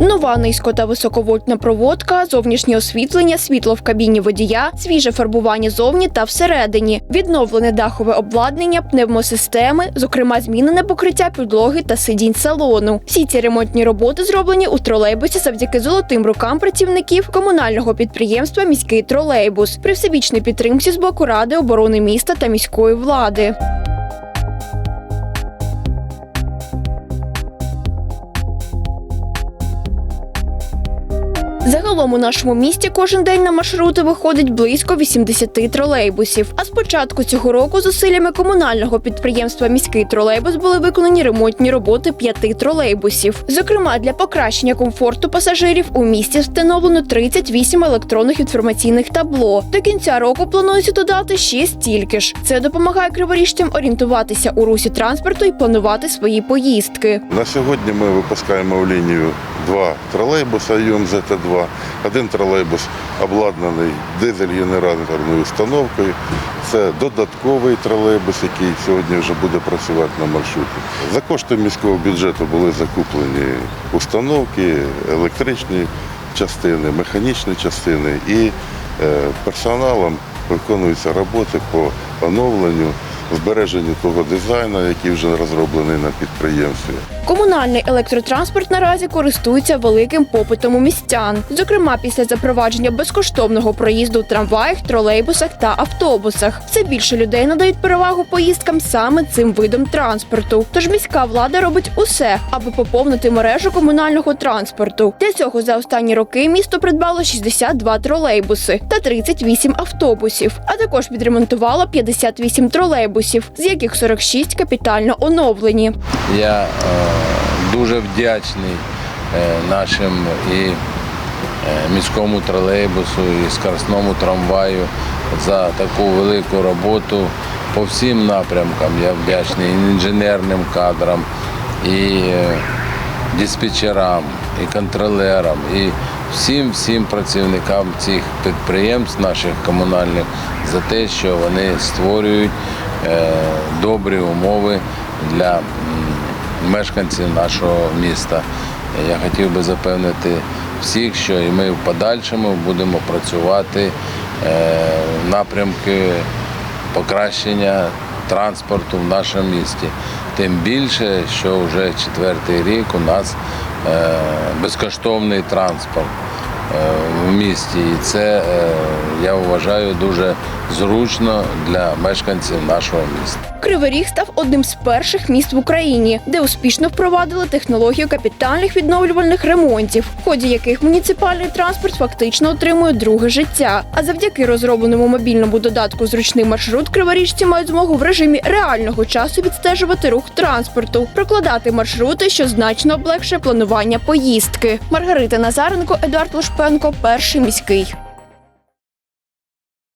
Нова низько та високовольтна проводка, зовнішнє освітлення, світло в кабіні водія, свіже фарбування зовні та всередині, відновлене дахове обладнання, пневмосистеми, зокрема змінене покриття підлоги та сидінь салону. Всі ці ремонтні роботи зроблені у тролейбусі завдяки золотим рукам працівників комунального підприємства Міський тролейбус при всебічній підтримці з боку ради оборони міста та міської влади. Загалом у нашому місті кожен день на маршрути виходить близько 80 тролейбусів. А з початку цього року зусиллями комунального підприємства Міський тролейбус були виконані ремонтні роботи п'яти тролейбусів. Зокрема, для покращення комфорту пасажирів у місті встановлено 38 електронних інформаційних табло. До кінця року планується додати ще стільки ж. Це допомагає криворіжцям орієнтуватися у русі транспорту і планувати свої поїздки. На сьогодні ми випускаємо в лінію два тролейбуса ЮМЗТ-2. Один тролейбус обладнаний дизель-генераторною установкою. Це додатковий тролейбус, який сьогодні вже буде працювати на маршруті. За кошти міського бюджету були закуплені установки, електричні частини, механічні частини і е, персоналом виконуються роботи по оновленню, збереженню того дизайну, який вже розроблений на підприємстві. Комунальний електротранспорт наразі користується великим попитом у містян. Зокрема, після запровадження безкоштовного проїзду у трамваях, тролейбусах та автобусах. Все більше людей надають перевагу поїздкам саме цим видом транспорту. Тож міська влада робить усе, аби поповнити мережу комунального транспорту. Для цього за останні роки місто придбало 62 тролейбуси та 38 автобусів, а також відремонтувало 58 тролейбусів, з яких 46 капітально оновлені. Я е, дуже вдячний е, нашим і е, міському тролейбусу, і скоростному трамваю за таку велику роботу по всім напрямкам. Я вдячний інженерним кадрам, і е, диспетчерам, і контролерам, і всім всім працівникам цих підприємств наших комунальних за те, що вони створюють добрі умови для мешканців нашого міста. Я хотів би запевнити всіх, що і ми в подальшому будемо працювати е, в напрямки покращення транспорту в нашому місті. Тим більше, що вже четвертий рік у нас е, безкоштовний транспорт е, в місті. І це, е, я вважаю, дуже зручно для мешканців нашого міста. Кривий Ріг став одним з перших міст в Україні, де успішно впровадили технологію капітальних відновлювальних ремонтів, в ході яких муніципальний транспорт фактично отримує друге життя. А завдяки розробленому мобільному додатку Зручний маршрут криворіжці мають змогу в режимі реального часу відстежувати рух транспорту, прокладати маршрути, що значно облегшує планування поїздки. Маргарита Назаренко, Едуард Лушпенко, перший міський.